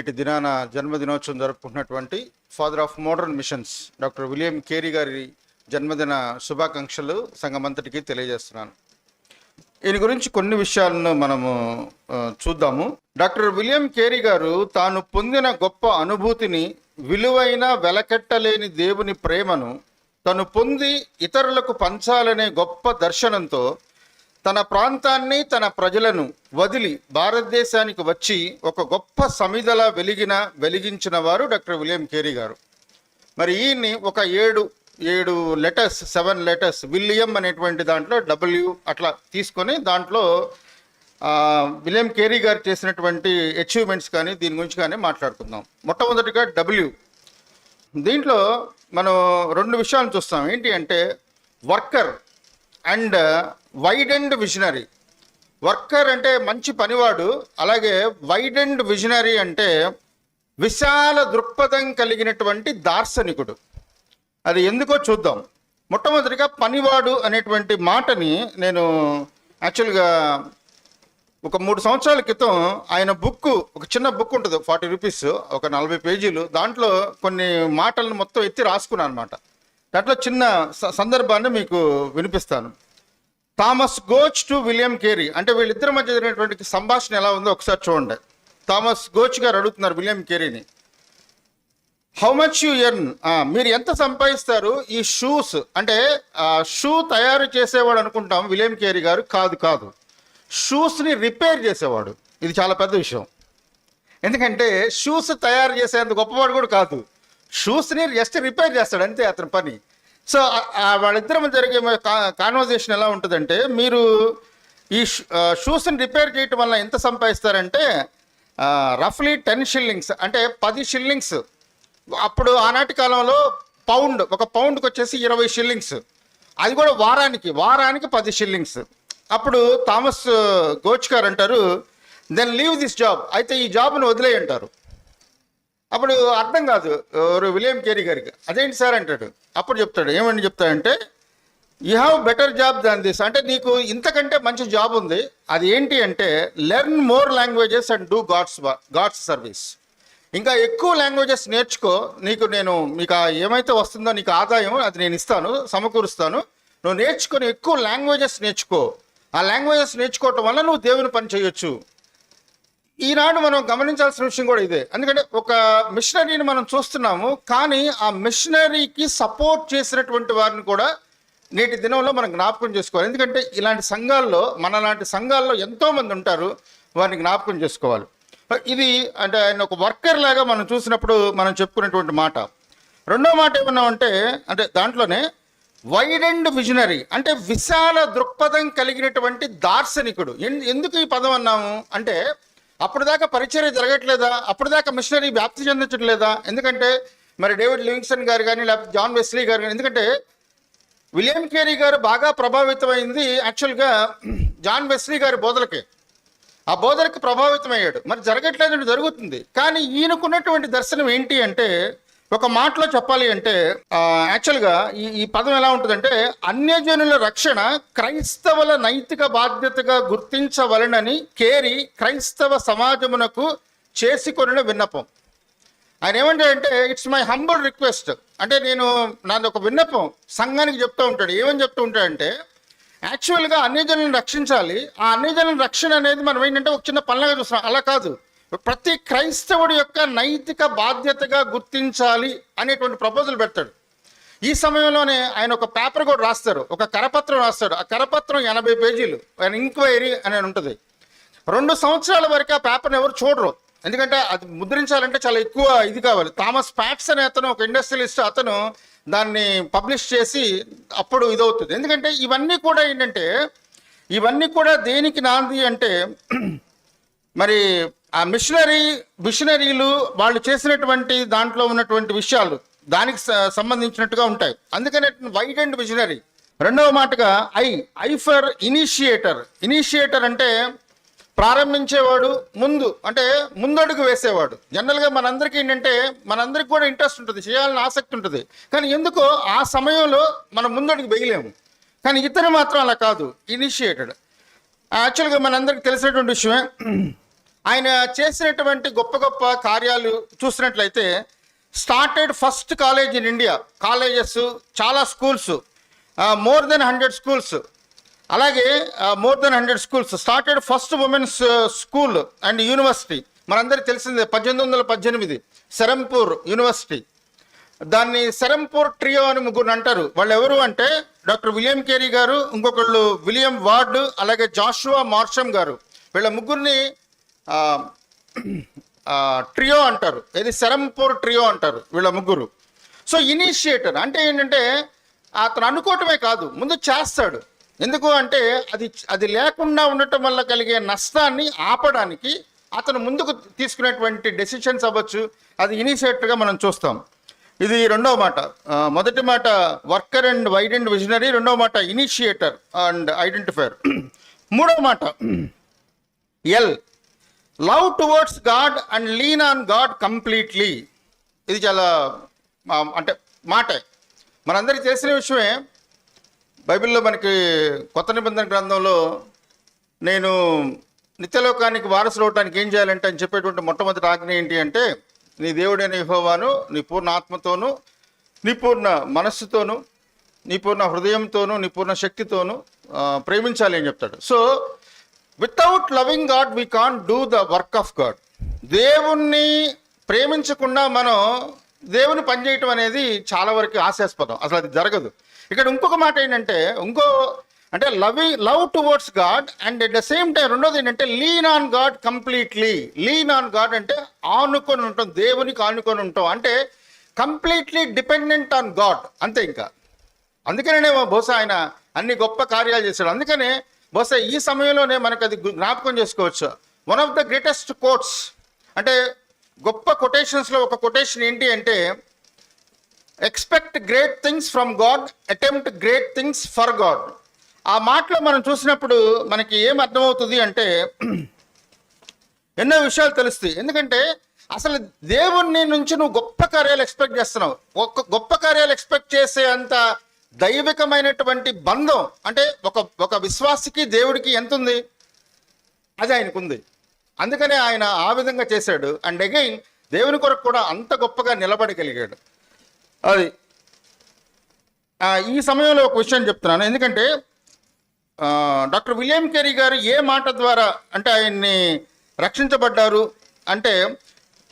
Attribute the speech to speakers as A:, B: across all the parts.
A: నేటి దినాన జన్మదినోత్సవం జరుపుకుంటున్నటువంటి father of modern missions doctor William Carey గారి జన్మదిన శుభాకాంక్షలు సంఘమంతటికి తెలియజేస్తున్నాను. ఈయన గురించి కొన్ని విషయాలను మనము చూద్దాము. డాక్టర్ విలియం కేరీ గారు తాను పొందిన గొప్ప అనుభూతిని విలువైన వెలకెట్టలేని దేవుని ప్రేమను తను పొంది ఇతరులకు పంచాలనే గొప్ప దర్శనంతో తన ప్రాంతాన్ని తన ప్రజలను వదిలి భారతదేశానికి వచ్చి ఒక గొప్ప సమిధల వెలిగిన వెలిగించిన వారు డాక్టర్ విలియం కేరీ గారు. మరి ఈయన్ని ఒక ఏడు ఏడు లెటర్స్ సెవెన్ లెటర్స్ విలియం అనేటువంటి దాంట్లో డబ్ల్యూ అట్లా తీసుకొని దాంట్లో విలియం కేరీ గారు చేసినటువంటి అచీవ్మెంట్స్ కానీ దీని గురించి కానీ మాట్లాడుకుందాం. మొట్టమొదటిగా డబ్ల్యూ. దీంట్లో మనం రెండు విషయాలు చూస్తాం. ఏంటి అంటే worker and wide and visionary. Worker అంటే మంచి పనివాడు అలాగే వైడ్ అండ్ విజనరీ అంటే విశాల దృక్పథం కలిగినటువంటి దార్శనికుడు. అది ఎందుకో చూద్దాం. మొట్టమొదటిగా పనివాడు అనేటువంటి మాటని నేను యాక్చువల్గా ఒక మూడు సంవత్సరాల క్రితం ఆయన బుక్ ఒక చిన్న బుక్ ఉంటుంది ఫార్టీ రూపీస్ ఒక నలభై పేజీలు. దాంట్లో కొన్ని మాటలను మొత్తం ఎత్తి రాసుకున్నాను అనమాట దాంట్లో చిన్న స- సందర్భాన్ని మీకు వినిపిస్తాను. Thomas Gooch to William Carey అంటే వీళ్ళిద్దరి మధ్య జరిగినటువంటి సంభాషణ ఎలా ఉందో ఒకసారి చూడండి. థామస్ గోచ్ గారు అడుగుతున్నారు విలియం కేరీని హౌ మచ్ యు ఎర్న్ మీరు ఎంత సంపాదిస్తారు? ఈ షూస్ అంటే షూ తయారు చేసేవాడు అనుకుంటాం విలియం కేరీ గారు కాదు కాదు. షూస్ని రిపేర్ చేసేవాడు. ఇది చాలా పెద్ద విషయం. ఎందుకంటే షూస్ తయారు చేసేంత గొప్పవాడు కూడా కాదు. షూస్ని జస్ట్ రిపేర్ చేస్తాడు అంతే అతని పని. సో వాళ్ళిద్దరి మధ్య జరిగే కాన్వర్జేషన్ ఎలా ఉంటుందంటే మీరు ఈ షూస్ని రిపేర్ చేయటం వల్ల ఎంత సంపాదిస్తారంటే రఫ్లీ టెన్ షిల్లింగ్స్ అంటే పది షిల్లింగ్స్ అప్పుడు ఆనాటి కాలంలో పౌండ్ ఒక పౌండ్కి వచ్చేసి ఇరవై షిల్లింగ్స్ అది కూడా వారానికి వారానికి పది షిల్లింగ్స్ అప్పుడు థామస్ గోచ్ గారు అంటారు దెన్ లీవ్ దిస్ జాబ్ అయితే ఈ జాబ్ను వదిలేయంటారు. అప్పుడు అర్థం కాదు. ఎవరు? విలియం కేరీ గారికి. అదేంటి సార్ అంటాడు? అప్పుడు చెప్తాడు. ఏమని చెప్తాడంటే you have better job than this అంటే నీకు ఇంతకంటే మంచి జాబ్ ఉంది. అది ఏంటి అంటే learn more languages and do God's God's service ఇంకా ఎక్కువ లాంగ్వేజెస్ నేర్చుకో. నీకు నేను మీకు ఏమైతే వస్తుందో నీకు ఆదాయం అది నేను ఇస్తాను సమకూరుస్తాను. నువ్వు నేర్చుకొని ఎక్కువ లాంగ్వేజెస్ నేర్చుకో. ఆ లాంగ్వేజెస్ నేర్చుకోవటం వల్ల నువ్వు దేవుని పని చేయొచ్చు. ఈనాడు మనం గమనించాల్సిన విషయం కూడా ఇదే. ఎందుకంటే ఒక మిషనరీని మనం చూస్తున్నాము కానీ ఆ మిషనరీకి సపోర్ట్ చేసినటువంటి వారిని కూడా నేటి దినంలో మనం జ్ఞాపకం చేసుకోవాలి. ఎందుకంటే ఇలాంటి సంఘాల్లో మన లాంటి సంఘాల్లో ఎంతోమంది ఉంటారు వారిని జ్ఞాపకం చేసుకోవాలి. ఇది అంటే ఆయన ఒక వర్కర్ లాగా మనం చూసినప్పుడు మనం చెప్పుకునేటువంటి మాట. రెండో మాట ఏమన్నామంటే అంటే దాంట్లోనే వైడ్ అండ్ విజనరీ అంటే విశాల దృక్పథం కలిగినటువంటి దార్శనికుడు. ఎన్- ఎందుకు ఈ పదం అన్నాము? అంటే అప్పటిదాకా పరిచర్య జరగట్లేదా? అప్పటిదాకా మిషనరీ వ్యాప్తి చెందించట్లేదా? ఎందుకంటే మరి డేవిడ్ లివింగ్స్టన్ గారు కానీ లేకపోతే జాన్ వెస్లీ గారు కానీ ఎందుకంటే విలియం కేరీ గారు బాగా ప్రభావితమైంది యాక్చువల్గా జాన్ వెస్లీ గారి బోధలకే. ఆ బోధలకు ప్రభావితమయ్యాడు. మరి జరగట్లేదు జరుగుతుంది. కానీ ఈయనకున్నటువంటి దర్శనం ఏంటి అంటే ఒక మాటలో చెప్పాలి అంటే యాక్చువల్గా ఈ ఈ పదం ఎలా ఉంటుందంటే అన్యజనుల రక్షణ క్రైస్తవుల నైతిక బాధ్యతగా గుర్తించవలనని కేరి క్రైస్తవ సమాజమునకు చేసుకొనిన విన్నపం. ఆయన ఏమంటాడంటే ఇట్స్ మై హంబుల్ రిక్వెస్ట్ అంటే నేను నాది ఒక విన్నపం. సంఘానికి చెప్తూ ఉంటాడు. ఏమని చెప్తూ ఉంటాడంటే యాక్చువల్గా అన్ని జనులను రక్షించాలి. ఆ అన్ని జనుల రక్షణ అనేది మనం ఏంటంటే ఒక చిన్న పనులుగా చూస్తున్నాం. అలా కాదు. ప్రతి క్రైస్తవుడి యొక్క నైతిక బాధ్యతగా గుర్తించాలి అనేటువంటి ప్రపోజల్ పెడతాడు. ఈ సమయంలోనే ఆయన ఒక పేపర్ కూడా రాస్తారు. ఒక కరపత్రం రాస్తాడు. ఆ కరపత్రం ఎనభై పేజీలు. ఆయన ఇంక్వైరీ అని ఉంటుంది. రెండు సంవత్సరాల వరకు ఆ పేపర్ని ఎవరు చూడరు. ఎందుకంటే అది ముద్రించాలంటే చాలా ఎక్కువ ఇది కావాలి. థామస్ ప్యాట్స్ అనే అతను ఒక ఇండస్ట్రియలిస్ట్ అతను దాన్ని పబ్లిష్ చేసి అప్పుడు ఇదవుతుంది. ఎందుకంటే ఇవన్నీ కూడా ఏంటంటే ఇవన్నీ కూడా దేనికి నాంది అంటే మరి ఆ మిషనరీ మిషనరీలు వాళ్ళు చేసినటువంటి దాంట్లో ఉన్నటువంటి విషయాలు దానికి సంబంధించినట్టుగా ఉంటాయి. అందుకనే వైట్ అండ్ మిషనరీ. రెండవ మాటగా I I for initiator. Initiator అంటే ప్రారంభించేవాడు ముందు అంటే ముందడుగు వేసేవాడు. జనరల్గా మనందరికీ ఏంటంటే మనందరికి కూడా ఇంట్రెస్ట్ ఉంటుంది చేయాలని ఆసక్తి ఉంటుంది. కానీ ఎందుకో ఆ సమయంలో మనం ముందడుగు వేయలేము. కానీ ఇతను మాత్రం అలా కాదు ఇనిషియేటెడ్. యాక్చువల్గా మనందరికి తెలిసినటువంటి విషయమే ఆయన చేసినటువంటి గొప్ప గొప్ప కార్యాలు చూసినట్లయితే started first college in India colleges చాలా schools more than hundred schools అలాగే more than hundred schools started first women's school and university మనందరికీ తెలిసిందే పద్దెనిమిది వందల పద్దెనిమిది సెరంపూర్ యూనివర్సిటీ దాన్ని సెరంపూర్ ట్రియో అని ముగ్గురు అంటారు. వాళ్ళు ఎవరు అంటే డాక్టర్ విలియం కేరీ గారు ఇంకొకళ్ళు విలియం వార్డ్ అలాగే జాషువా మార్షమ్ గారు. వీళ్ళ ముగ్గురిని ట్రియో అంటారు. ఇది సెరంపూర్ ట్రియో అంటారు వీళ్ళ ముగ్గురు. సో ఇనిషియేటర్ అంటే ఏంటంటే అతను అనుకోవటమే కాదు ముందు చేస్తాడు. ఎందుకు అంటే అది అది లేకుండా ఉండటం వల్ల కలిగే నష్టాన్ని ఆపడానికి అతను ముందుకు తీసుకునేటువంటి డెసిషన్స్ అవ్వచ్చు. అది ఇనిషియేటర్గా మనం చూస్తాం. ఇది రెండవ మాట. మొదటి మాట worker and wide and visionary. రెండవ మాట ఇనిషియేటర్ అండ్ ఐడెంటిఫైర్ మూడవ మాట L. Love towards God and lean on God completely. ఇది చాలా అంటే మాటే. మనందరికీ తెలిసిన విషయమే బైబిల్లో మనకి కొత్త నిబంధన గ్రంథంలో నేను నిత్యలోకానికి వారసులు అవటానికి ఏం చేయాలంటే అని చెప్పేటువంటి మొట్టమొదటి ఆజ్ఞ ఏంటి అంటే నీ దేవుడైన యెహోవాను నీ పూర్ణ ఆత్మతోను నీ పూర్ణ మనస్సుతోను నీ పూర్ణ హృదయంతోను నీ పూర్ణ శక్తితోను ప్రేమించాలి అని చెప్తాడు. So without loving God we can do the work of God దేవుణ్ణి ప్రేమించకుండా మనం దేవుని పనిచేయటం అనేది చాలా వరకు ఆశాస్పదం అసలు అది జరగదు. ఇక్కడ ఇంకొక మాట ఏంటంటే ఇంకో అంటే loving love towards God and at the same time రెండోది ఏంటంటే lean on God completely lean on God అంటే ఆనుకొని ఉంటాం దేవునికి ఆనుకొని ఉంటాం అంటే కంప్లీట్లీ డిపెండెంట్ ఆన్ గాడ్ అంతే ఇంకా. అందుకనే బహుశా ఆయన అన్ని గొప్ప కార్యాలు చేశాడు. అందుకనే బహుశా ఈ సమయంలోనే మనకు అది జ్ఞాపకం చేసుకోవచ్చు. One of the greatest quotes అంటే గొప్ప కొటేషన్స్లో ఒక కొటేషన్ ఏంటి అంటే expect great things from God attempt great things for God ఆ మాటలో మనం చూసినప్పుడు మనకి ఏం అర్థమవుతుంది అంటే ఎన్నో విషయాలు తెలుస్తాయి. ఎందుకంటే అసలు దేవుణ్ణి నుంచి నువ్వు గొప్ప కార్యాలు ఎక్స్పెక్ట్ చేస్తున్నావు. ఒక గొప్ప కార్యాలు ఎక్స్పెక్ట్ చేసే అంత దైవికమైనటువంటి బంధం అంటే ఒక ఒక విశ్వాసికి దేవుడికి ఎంత ఉంది అది ఆయనకుంది. అందుకనే ఆయన ఆ విధంగా చేశాడు. అండ్ అగైన్ దేవుని కొరకు కూడా అంత గొప్పగా నిలబడగలిగాడు. అది. ఈ సమయంలో ఒక విషయం చెప్తున్నాను. ఎందుకంటే డాక్టర్ విలియం కెరీ గారు ఏ మాట ద్వారా అంటే ఆయన్ని రక్షించబడ్డారు? అంటే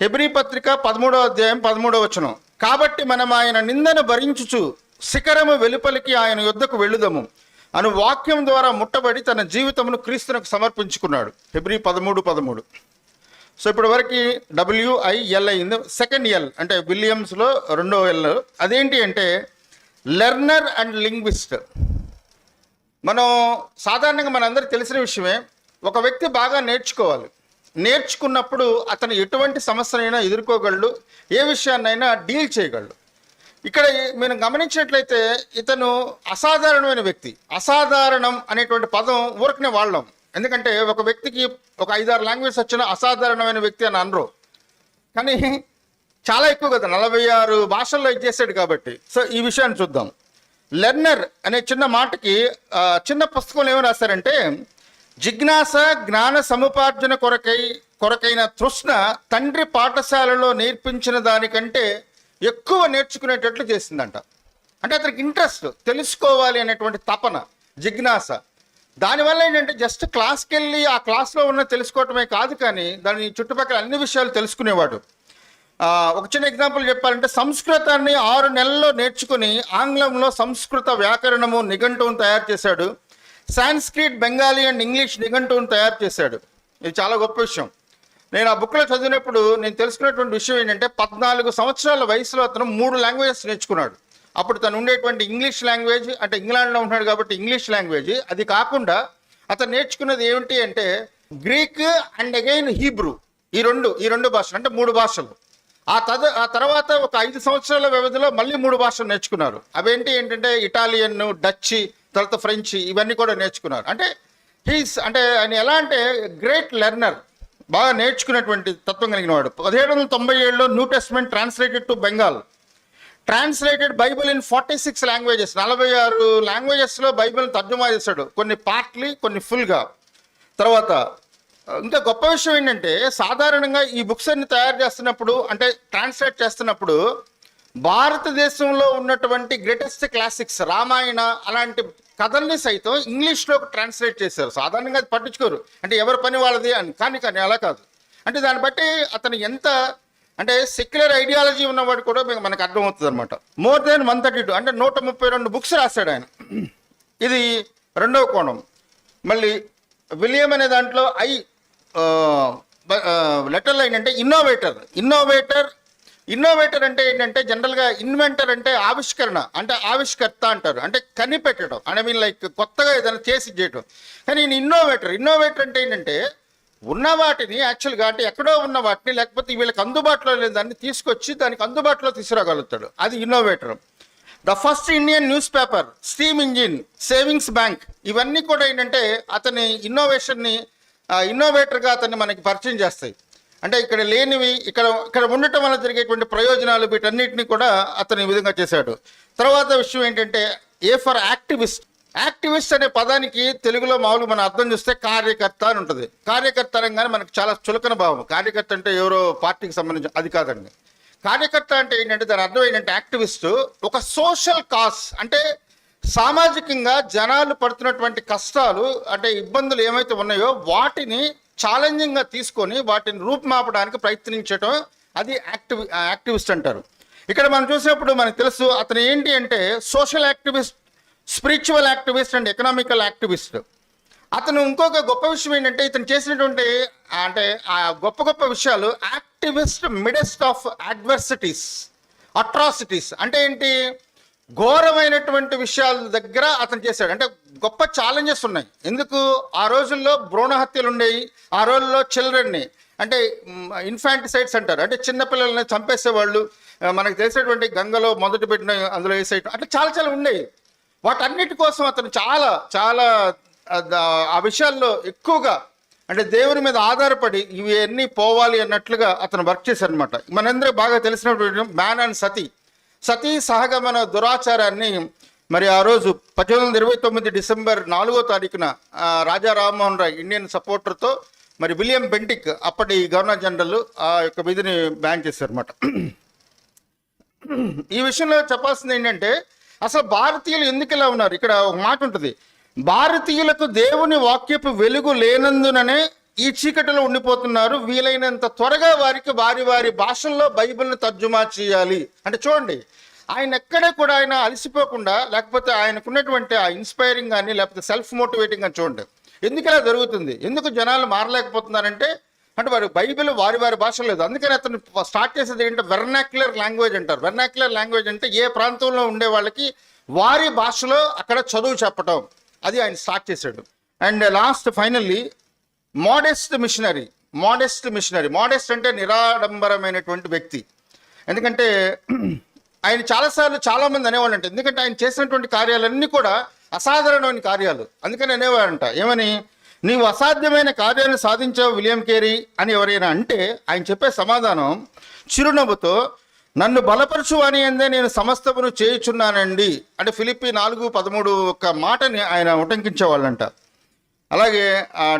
A: హెబ్రి పత్రిక పదమూడవ అధ్యాయం పదమూడవ వచనం. కాబట్టి మనం ఆయన నిందను భరించుచు శిఖరము వెలుపలికి ఆయన యుద్ధకు వెళ్ళుదము. అను వాక్యం ద్వారా ముట్టబడి తన జీవితమును క్రీస్తునకు సమర్పించుకున్నాడు. హెబ్రీ పదమూడు పదమూడు. సో ఇప్పటి వరకు డబ్ల్యూఐఎల్ అయింది సెకండ్ ఎల్ అంటే విలియమ్స్లో రెండో ఎల్ అదేంటి అంటే లెర్నర్ అండ్ లింగ్విస్ట్. మనం సాధారణంగా మనందరికీ తెలిసిన విషయమే ఒక వ్యక్తి బాగా నేర్చుకోవాలి. నేర్చుకున్నప్పుడు అతను ఎటువంటి సమస్యనైనా ఎదుర్కోగలడు ఏ విషయాన్నైనా డీల్ చేయగలడు. ఇక్కడ మీరు గమనించినట్లయితే ఇతను అసాధారణమైన వ్యక్తి. అసాధారణం అనేటువంటి పదం ఊరకనే వాళ్ళం ఎందుకంటే ఒక వ్యక్తికి ఒక ఐదారు లాంగ్వేజ్ వచ్చిన అసాధారణమైన వ్యక్తి అని అనరు. కానీ చాలా ఎక్కువ కదా నలభై ఆరు భాషల్లో ఇది చేశాడు కాబట్టి. సో ఈ విషయాన్ని చూద్దాం. లెర్నర్ అనే చిన్న మాటకి చిన్న పుస్తకంలో ఏమి రాశారంటే జిజ్ఞాస జ్ఞాన సముపార్జన కొరకై కొరకైన తృష్ణ తండ్రి పాఠశాలలో నేర్పించిన దానికంటే ఎక్కువ నేర్చుకునేటట్లు చేసిందంట. అంటే అతనికి ఇంట్రెస్ట్ తెలుసుకోవాలి అనేటువంటి తపన జిజ్ఞాస. దానివల్ల ఏంటంటే జస్ట్ క్లాస్కి వెళ్ళి ఆ క్లాస్లో ఉన్న తెలుసుకోవటమే కాదు కానీ దాని చుట్టుపక్కల అన్ని విషయాలు తెలుసుకునేవాడు. ఒక చిన్న ఎగ్జాంపుల్ చెప్పాలంటే సంస్కృతాన్ని ఆరు నెలల్లో నేర్చుకుని ఆంగ్లంలో సంస్కృత వ్యాకరణము నిఘంటువును తయారు చేశాడు. సాంస్క్రిట్ బెంగాలీ అండ్ ఇంగ్లీష్ నిఘంటువును తయారు చేశాడు. ఇది చాలా గొప్ప విషయం. నేను ఆ బుక్లో చదివినప్పుడు నేను తెలుసుకున్నటువంటి విషయం ఏంటంటే పద్నాలుగు సంవత్సరాల వయసులో అతను మూడు లాంగ్వేజెస్ నేర్చుకున్నాడు. అప్పుడు తను ఉండేటువంటి ఇంగ్లీష్ లాంగ్వేజ్ అంటే ఇంగ్లాండ్లో ఉంటున్నాడు కాబట్టి ఇంగ్లీష్ లాంగ్వేజ్ అది కాకుండా అతను నేర్చుకున్నది ఏమిటి అంటే గ్రీక్ అండ్ అగైన్ హీబ్రూ ఈ రెండు ఈ రెండు భాషలు అంటే మూడు భాషలు. ఆ తద ఆ తర్వాత ఒక ఐదు సంవత్సరాల వ్యవధిలో మళ్ళీ మూడు భాషలు నేర్చుకున్నారు. అవేంటి ఏంటంటే ఇటాలియన్ డచ్ తర్వాత ఫ్రెంచ్ ఇవన్నీ కూడా నేర్చుకున్నారు. అంటే హీస్ అంటే ఆయన ఎలా అంటే గ్రేట్ లెర్నర్ బాగా నేర్చుకునేటువంటి తత్వం కలిగిన వాడు. పదిహేడు వందల తొంభై ఏడులో New Testament translated to Bengal translated Bible in forty six languages నలభై ఆరు లాంగ్వేజెస్లో బైబిల్ తర్జుమా చేశాడు. కొన్ని పార్ట్లీ కొన్ని ఫుల్గా తర్వాత ఇంకా గొప్ప విషయం ఏంటంటే సాధారణంగా ఈ బుక్స్ అన్ని తయారు చేస్తున్నప్పుడు అంటే ట్రాన్స్లేట్ చేస్తున్నప్పుడు భారతదేశంలో ఉన్నటువంటి గ్రేటెస్ట్ క్లాసిక్స్ రామాయణ అలాంటి కథల్ని సైతం ఇంగ్లీష్లోకి ట్రాన్స్లేట్ చేశారు. సాధారణంగా అది పట్టించుకోరు. అంటే ఎవరి పని వాళ్ళది అని. కానీ కానీ అలా కాదు. అంటే దాన్ని బట్టి అతను ఎంత అంటే సెక్యులర్ ఐడియాలజీ ఉన్నవాడు కూడా మీకు మనకు అర్థమవుతుంది అనమాట more than one thirty two అంటే నూట ముప్పై రెండు బుక్స్ రాశాడు ఆయన. ఇది రెండవ కోణం. మళ్ళీ విలియం అనే దాంట్లో ఐ లెటర్లు ఏంటంటే ఇన్నోవేటర్ ఇన్నోవేటర్ ఇన్నోవేటర్ అంటే ఏంటంటే జనరల్గా ఇన్వెంటర్ అంటే ఆవిష్కరణ అంటే ఆవిష్కర్త అంటారు. అంటే కనిపెట్టడం. ఐ మీన్ లైక్ కొత్తగా ఏదైనా చేసి చేయడం కానీ ఈయన ఇన్నోవేటర్ ఇన్నోవేటర్ అంటే ఏంటంటే ఉన్న వాటిని యాక్చువల్గా అంటే ఎక్కడో ఉన్న వాటిని లేకపోతే వీళ్ళకి అందుబాటులో లేని దాన్ని తీసుకొచ్చి దానికి అందుబాటులో తీసుకురాగలుగుతాడు. అది innovator the first Indian newspaper steam engine savings bank ఇవన్నీ కూడా ఏంటంటే అతని ఇన్నోవేషన్ని ఇన్నోవేటర్గా అతన్ని మనకి పరిచయం చేస్తాయి. అంటే ఇక్కడ లేనివి ఇక్కడ ఇక్కడ ఉండటం వల్ల జరిగేటువంటి ప్రయోజనాలు వీటన్నిటిని కూడా అతను ఈ విధంగా చేశాడు. తర్వాత విషయం ఏంటంటే ఏ ఫర్ యాక్టివిస్ట్ యాక్టివిస్ట్ అనే పదానికి తెలుగులో మామూలు మనం అర్థం చూస్తే కార్యకర్త అని ఉంటుంది. కార్యకర్త అనగానే మనకు చాలా చులకన భావం. కార్యకర్త అంటే ఎవరో పార్టీకి సంబంధించి అది కాదండి. కార్యకర్త అంటే ఏంటంటే దాని అర్థం ఏంటంటే యాక్టివిస్ట్ ఒక సోషల్ కాస్ అంటే సామాజికంగా జనాలు పడుతున్నటువంటి కష్టాలు అంటే ఇబ్బందులు ఏమైతే ఉన్నాయో వాటిని ఛాలెంజింగ్గా తీసుకొని వాటిని రూపుమాపడానికి ప్రయత్నించడం అది యాక్టివ్ యాక్టివిస్ట్ అంటారు. ఇక్కడ మనం చూసినప్పుడు మనకు తెలుసు అతను ఏంటి అంటే social activist spiritual activist and economical activist. అతను ఇంకొక గొప్ప విషయం ఏంటంటే ఇతను చేసినటువంటి అంటే ఆ గొప్ప గొప్ప విషయాలు activist midst of adversities atrocities. అంటే ఏంటి? ఘోరమైనటువంటి విషయాల దగ్గర అతను చేశాడు. అంటే గొప్ప ఛాలెంజెస్ ఉన్నాయి. ఎందుకు? ఆ రోజుల్లో భ్రూణ హత్యలు ఉండేవి. ఆ రోజుల్లో చిల్డ్రన్ని అంటే ఇన్ఫాంటిసైడ్స్ అంటారు అంటే చిన్నపిల్లల్ని చంపేసేవాళ్ళు. మనకు తెలిసినటువంటి గంగలో మొదటి పెట్టిన అందులో వేసేయటం అట్లా చాలా చాలా ఉండేవి. వాటన్నిటి కోసం అతను చాలా చాలా ఆ, విషయాల్లో ఎక్కువగా అంటే దేవుని మీద ఆధారపడి ఇవి అన్నీ పోవాలి అన్నట్లుగా అతను వర్క్ చేశారు అనమాట మనందరూ బాగా తెలిసినటువంటి మ్యాన్ అండ్ సతీ. సతీ సహగమన దురాచారాన్ని మరి ఆ రోజు పద్దెనిమిది వందల ఇరవై తొమ్మిది డిసెంబర్ నాలుగో తారీఖున రాజా రామ్మోహన్ రాయ్ ఇండియన్ సపోర్టర్తో మరి విలియం బెంటిక్ అప్పటి గవర్నర్ జనరల్ ఆ యొక్క విధిని బ్యాన్ చేశారన్నమాట. ఈ విషయంలో చెప్పాల్సింది ఏంటంటే అసలు భారతీయులు ఎందుకు ఇలా ఉన్నారు? ఇక్కడ ఒక మాట ఉంటుంది. భారతీయులకు దేవుని వాక్యపు వెలుగు లేనందుననే ఈ చీకటిలో ఉండిపోతున్నారు. వీలైనంత త్వరగా వారికి వారి వారి భాషల్లో బైబిల్ని తర్జుమా చేయాలి. అంటే చూడండి ఆయన ఎక్కడే కూడా ఆయన అలసిపోకుండా లేకపోతే ఆయనకున్నటువంటి ఆ ఇన్స్పైరింగ్ కానీ లేకపోతే సెల్ఫ్ మోటివేటింగ్ అని చూడండి. ఎందుకు ఇలా జరుగుతుంది? ఎందుకు జనాలు మారలేకపోతున్నారంటే అంటే వారి బైబిల్ వారి వారి భాష లేదు. అందుకని అతను స్టార్ట్ చేసేది ఏంటంటే వెర్నాక్యులర్ లాంగ్వేజ్ అంటారు. వెర్నాక్యులర్ లాంగ్వేజ్ అంటే ఏ ప్రాంతంలో ఉండే వాళ్ళకి వారి భాషలో అక్కడ చదువు చెప్పటం. అది ఆయన స్టార్ట్ చేశాడు. And last finally modest missionary modest missionary. Modest అంటే నిరాడంబరమైనటువంటి వ్యక్తి. ఎందుకంటే ఆయన చాలాసార్లు చాలామంది అనేవాళ్ళు ఎందుకంటే ఆయన చేసినటువంటి కార్యాలన్నీ కూడా అసాధారణమైన కార్యాలు. అందుకని అనేవారంట ఏమని? నీవు అసాధ్యమైన కార్యాన్ని సాధించావు విలియం కేరీ అని ఎవరైనా అంటే ఆయన చెప్పే సమాధానం చిరునవ్వుతో నన్ను బలపరచు అని అందే నేను సమస్తమును చేయుచున్నానండి అంటే ఫిలిప్పి నాలుగు పదమూడు ఒక్క మాటని ఆయన ఉటంకించేవాళ్ళంట. అలాగే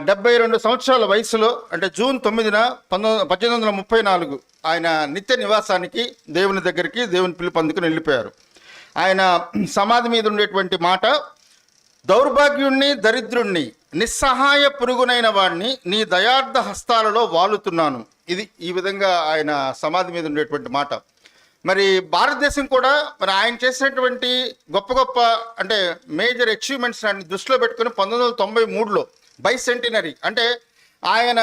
A: డెబ్బై రెండు సంవత్సరాల వయసులో అంటే జూన్ తొమ్మిదిన పంతొమ్మిది పద్దెనిమిది వందల ముప్పై నాలుగు ఆయన నిత్య నివాసానికి దేవుని దగ్గరికి దేవుని పిలుపు అందుకుని వెళ్ళిపోయారు ఆయన సమాధి మీద ఉండేటువంటి మాట దౌర్భాగ్యుణ్ణి దరిద్రుణ్ణి నిస్సహాయ పురుగునైన వాడిని నీ దయార్థ హస్తాలలో వాలుతున్నాను. ఇది ఈ విధంగా ఆయన సమాధి మీద ఉండేటువంటి మాట. మరి భారతదేశం కూడా మరి ఆయన చేసినటువంటి గొప్ప గొప్ప అంటే మేజర్ అచీవ్మెంట్స్ దృష్టిలో పెట్టుకుని పంతొమ్మిది వందల తొంభై మూడులో బై సెంటినరీ అంటే ఆయన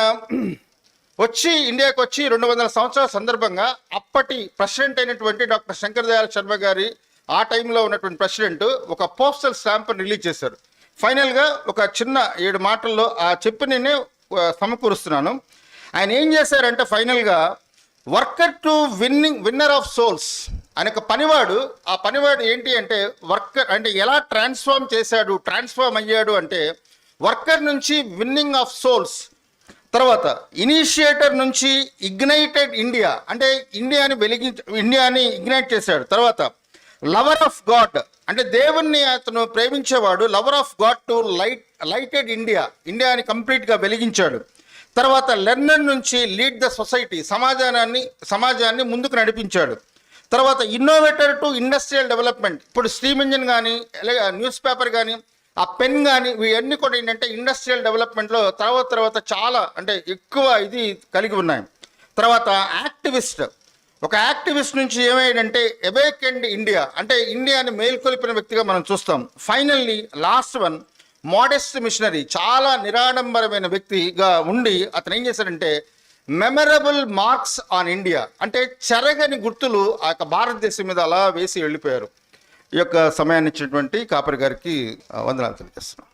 A: వచ్చి ఇండియాకి వచ్చి రెండు వందల సంవత్సరాల సందర్భంగా అప్పటి ప్రెసిడెంట్ అయినటువంటి డాక్టర్ శంకర్ దయాళ్ శర్మ గారి ఆ టైంలో ఉన్నటువంటి ప్రెసిడెంట్ ఒక పోస్టల్ స్టాంప్ రిలీజ్ చేశారు. ఫైనల్గా ఒక చిన్న ఏడు మాటల్లో ఆ చెప్పి నేనే సమకూరుస్తున్నాను. ఆయన ఏం చేశారంటే ఫైనల్గా worker to winning winner of souls ఆయన ఒక పనివాడు ఆ పనివాడు ఏంటి అంటే వర్కర్ అంటే ఎలా ట్రాన్స్ఫార్మ్ చేశాడు ట్రాన్స్ఫార్మ్ అయ్యాడు అంటే వర్కర్ నుంచి విన్నింగ్ ఆఫ్ సోల్స్. తర్వాత ఇనిషియేటర్ నుంచి ఇగ్నైటెడ్ ఇండియా అంటే ఇండియాని వెలిగించ ఇండియాని ఇగ్నైట్ చేశాడు. తర్వాత లవర్ ఆఫ్ గాడ్ అంటే దేవుణ్ణి అతను ప్రేమించేవాడు lover of God to light lighted India ఇండియాని కంప్లీట్గా వెలిగించాడు. తర్వాత లెర్నర్ నుంచి లీడ్ ద సొసైటీ సమాజాన్ని సమాజాన్ని ముందుకు నడిపించాడు. తర్వాత ఇన్నోవేటర్ టు ఇండస్ట్రియల్ డెవలప్మెంట్ ఇప్పుడు స్టీమ్ ఇంజిన్ కానీ న్యూస్ పేపర్ కానీ ఆ పెన్ కానీ ఇవన్నీ కూడా ఏంటంటే ఇండస్ట్రియల్ డెవలప్మెంట్లో తర్వాత తర్వాత చాలా అంటే ఎక్కువ ఇది కలిగి ఉన్నాయి. తర్వాత యాక్టివిస్ట్ ఒక యాక్టివిస్ట్ నుంచి ఏమైందంటే ఎబేక్ అండ్ ఇండియా అంటే ఇండియాని మేల్కొల్పిన వ్యక్తిగా మనం చూస్తాం. Finally last one modest missionary చాలా నిరాడంబరమైన వ్యక్తిగా ఉండి అతను ఏం చేశాడంటే మెమరబుల్ మార్క్స్ ఆన్ ఇండియా అంటే చెరగని గుర్తులు ఆ యొక్క భారతదేశం మీద అలా వేసి వెళ్ళిపోయారు. ఈ యొక్క సమయాన్ని ఇచ్చినటువంటి కాపరి గారికి వందనాలు తెలియజేస్తున్నాం.